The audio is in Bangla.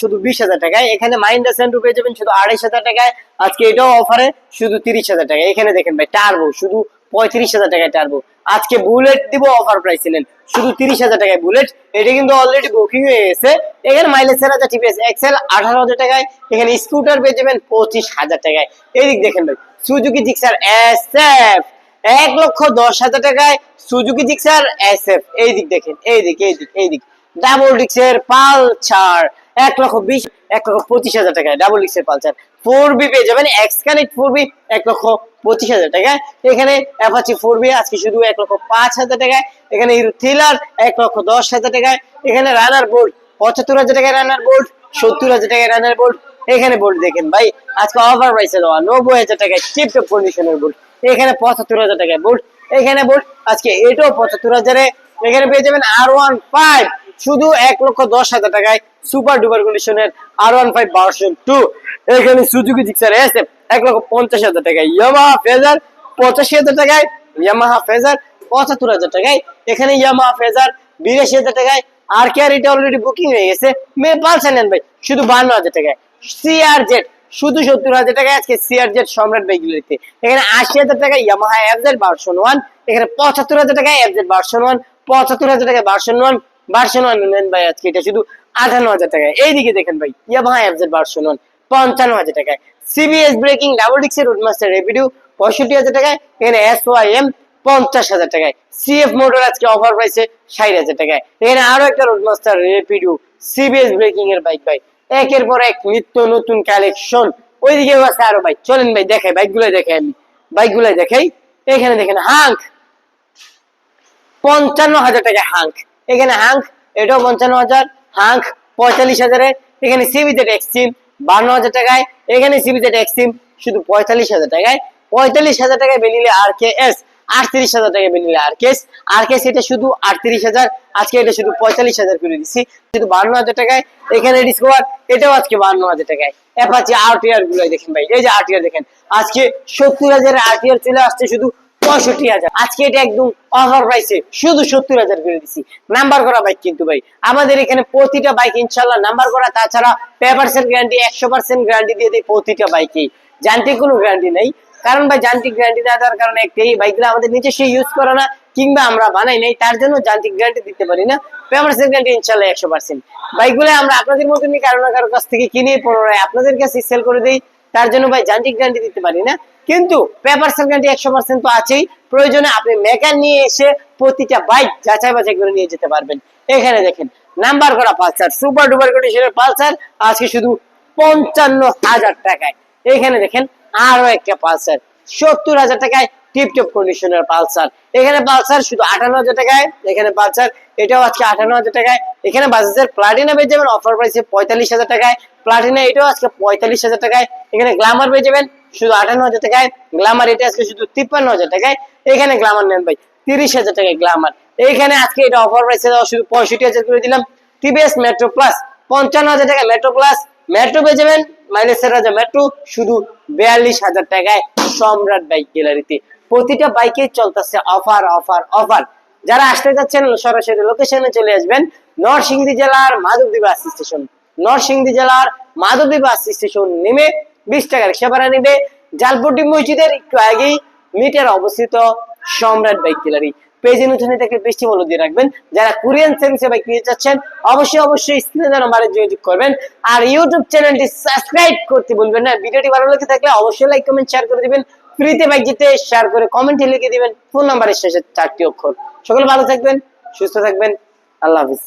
শুধু বিশ হাজার টাকায়। এখানে মাইন্ডা সেন্টু পেয়ে যাবেন শুধু আড়াইশ হাজার টাকায়। আজকে এটাও অফারে শুধু তিরিশ হাজার টাকা এখানে দেখেন ভাই টার্বো শুধু পঁয়ত্রিশ হাজার টাকায় টার্বো আজকে বুলেট দিব অফার প্রাইস ছিলেন শুধু তিরিশ হাজার টাকায় বুলেট এটা কিন্তু অলরেডি বুকিং হয়ে গেছে। এখানে মাইলেজ চার হাজার টিপিএস এক্সেল আঠারো হাজার টাকায়। এখানে স্কুটার পেয়ে যাবেন পঁচিশ হাজার টাকায়। এদিক দেখেন ভাই সুজুকি জিক্সার এস এফ এক লক্ষ দশ হাজার টাকায় সুজুকি জিক্সার এস এফ এই দিক দেখেন এই দিক এই দিক এই দিক ডাবল ডিক্সের পালসার। এক লক্ষ বিশ, এক লক্ষ পঁচিশ হাজার টাকায় ডাবল ডিক্সের পালসার। ফোর বি পেয়ে যাবেন এক্স কানেক্ট ফোর বি এক লক্ষ পঁচিশ হাজার টাকায়। এখানে অ্যাপাচি ফোর বি আজকে শুধু এক লক্ষ পাঁচ হাজার টাকায়। এখানে হিরো থ্রিলার এক লক্ষ দশ হাজার টাকায়। এখানে রানার বোল্ট পঁচাত্তর হাজার টাকায় রানার বোল্ট সত্তর হাজার টাকায় রানার বোল্ট এখানে বোল্ট দেখেন ভাই, আজকে অফার প্রাইসে দেওয়া নব্বই হাজার টাকায় চিপ টপ কন্ডিশনের বোল্ট এখানে পঁচাত্তর হাজার টাকায় বোল্ট এখানে বোল্ট আজকে এটাও পঁচাত্তর হাজারে। এখানে পেয়ে যাবেন আর ওয়ান ফাইভ শুধু এক লক্ষ দশ হাজার টাকায় সুপার ডুপার কন্ডিশনের R one five version two এখানে সুজুকি জিক্সার এস এক লক্ষ পঞ্চাশ হাজার টাকায় ইয়ামাহা ফেজার পঁচাশি হাজার টাকায় ইয়ামাহা ফেজার পঁচাত্তর হাজার টাকায়। এখানে ইয়ামাহা ফেজার বিরাশি হাজার টাকায়। আর কে আর এটা অলরেডি বুকিং হয়ে গেছে। মে পালসার নেন ভাই, শুধু বান্ন হাজার টাকায়। সিআর জেড শুধু সত্তর হাজার টাকায়। আজকে সিআর জেড সম্রাট বাইকগুলিতে এখানে আশি হাজার টাকায় ইয়ামাহা এফজেড ভার্সন ওয়ান এখানে পঁচাত্তর হাজার টাকায় এফজেড ভার্সন ওয়ান পঁচাত্তর হাজার টাকায় ভার্সন ওয়ান ভার্সন ওয়ান নেন ভাই আজকে, এটা শুধু আঠান্ন হাজার টাকায় এইদিকে দেখেন ভাই ইয়ামাহা এফজেড ভার্সন ওয়ান পঞ্চান্ন হাজার টাকায়। সিবিএস ব্রেকিং ডাবল ডিক্সের রুটমাস্টার রেপিডিউ পঁয়ষট্টি হাজার টাকায়। এখানে এস ওয়াই এম পঞ্চাশ হাজার টাকায়। সিএফ মোটর আজকে অফার প্রাইসে ষাট হাজার টাকায়। এখানে আরও একটা রোডমাস্টার রেপিডিউ সিবিএস ব্রেকিং এর বাইক ভাই। একের পর এক নিত্য নতুন কালেকশন ওইদিকে আছে আরও ভাই, চলেন ভাই, দেখাই বাইকগুলো দেখাই আমি। বাইকগুলো দেখাই। এখানে দেখেন হাঙ্ক পঞ্চান্ন হাজার টাকা হাঙ্ক এখানে হাঙ্ক, এটাও পঞ্চান্ন হাজার, হাঙ্ক পঁয়তাল্লিশ হাজারে, এখানে সিবিজেড এক্সট্রিম বান্ন হাজার টাকায়, এখানে সিবিজেড এক্সট্রিম শুধু পঁয়তাল্লিশ হাজার টাকায়। পঁয়তাল্লিশ হাজার টাকায় বেনিলে আর কে এস আটত্রিশ হাজার টাকায় বেনিলে আর কেস আর কেস এটা শুধু আটত্রিশ হাজার, আজকে এটা শুধু পঁয়তাল্লিশ হাজার করে দিচ্ছি শুধু বান্ন হাজার টাকায়, এখানে ডিসকভার এটাও আজকে বান্ন হাজার টাকায়। অ্যাপাচি আরটিআরগুলো দেখেন ভাই, এই যে আরটিআর দেখেন, আজকে সত্তর হাজারের আরটিআর চলে আসছে শুধু পঁয়ষট্টি হাজার। আজকে এটা একদম অফার প্রাইসে শুধু সত্তর হাজার করে দিচ্ছি নাম্বার করা বাইক কিন্তু ভাই। আমাদের এখানে প্রতিটা বাইক ইনশাল্লাহ নাম্বার করা। তাছাড়া গ্যারান্টি একশো পার্সেন্ট গ্যারান্টি দিয়ে দেয় প্রতিটা যান্ত্রিক কোনো গ্যারান্টি নেই। কারণ ভাই, যান্ত্রিক গ্যারান্টি না দেওয়ার কারণে বাইকগুলো আমাদের ইউজ করে না, কিংবা আমরা বানাই নাই, তার জন্য যান্ত্রিক গ্যারান্টি দিতে পারি না। গ্যারান্টি ইনশাল্লাহ একশো পার্সেন্ট বাইকগুলো আমরা আপনাদের মতনই কারও না কাছ থেকে কিনে পুনরায় আপনাদের কাছে সেল করে দিই। তার জন্য ভাই যান্ত্রিক গ্যারান্টি দিতে পারি, না? কিন্তু পেপার সেল গ্যারান্টি একশো পার্সেন্ট তো আছেই। প্রয়োজনে আপনি মেকার নিয়ে এসে প্রতিটা বাইক যাচাই বাছাই করে নিয়ে যেতে পারবেন। এখানে দেখেন নাম্বার করা পালসার সুপার ডুপার কন্ডিশনের পালসার, আজকে শুধু পঞ্চান্ন হাজার টাকায়। এখানে দেখেন, আরও একটা পালসার, সত্তর হাজার টাকায় টিপটপ কন্ডিশনের পালসার। এখানে পালসার শুধু আঠান্ন হাজার টাকায়, এখানে পালসার, এটাও আজকে হাজার টাকায়। এখানে বাজাজের প্লাটিনা পেয়ে যাবেন অফার প্রাইসে পঁয়তাল্লিশ হাজার টাকায়। প্লাটিনা এটাও আজকে পঁয়তাল্লিশ হাজার টাকায়। এখানে গ্লামার পেয়ে যাবেন, শুধু হাজার টাকায়। গ্লামার এটা আজকে শুধু তিপ্পান্ন হাজার টাকায়। এখানে গ্লামার নেন ভাই, তিরিশ হাজার টাকায় গ্লামার আজকে এটা অফার প্রাইসে শুধু পঁয়ষট্টি হাজার করে দিলাম। টিভিএস মেট্রো প্লাস পঞ্চান্ন হাজার টাকা মেট্রো প্লাস মেট্রো পেয়ে যাবেন মাইলেজের রাজা মেট্রো শুধু বিয়াল্লিশ হাজার টাকায়। সম্রাট বাইক গ্যালারিতে প্রতিটা বাইকে চলতেছে অফার অফার অফার যারা আসতে যাচ্ছেন, সরাসরি লোকেশনে চলে আসবেন। নরসিংদী জেলার মাধবদী বাস স্টেশন নরসিংদী জেলার মাধবদী বাস স্টেশন নেমে বিশ টাকা রিক্সা ভাড়া নেবে। জালপুটি মসজিদের একটু আগেই মিটার অবস্থিত সম্রাট বাইক গ্যালারি পেজে নতুন থেকে বৃষ্টি বলে দিয়ে রাখবেন। যারা কোরিয়ান সার্ভিসে বাইক নিয়ে যাচ্ছেন অবশ্যই অবশ্যই স্ক্রিনে নাম্বারে যোগাযোগ করবেন। আর ইউটিউব চ্যানেলটি সাবস্ক্রাইব করতে বলবেন না। ভিডিওটি ভালো লেগে থাকলে অবশ্যই লাইক কমেন্ট শেয়ার করে দিবেন। ফ্রিতে বাইক জিতে শেয়ার করে কমেন্টে লিখে দিবেন। ফোন নাম্বারের শেষে চারটি অক্ষর। সকলে ভালো থাকবেন, সুস্থ থাকবেন। আল্লাহ হাফিজ।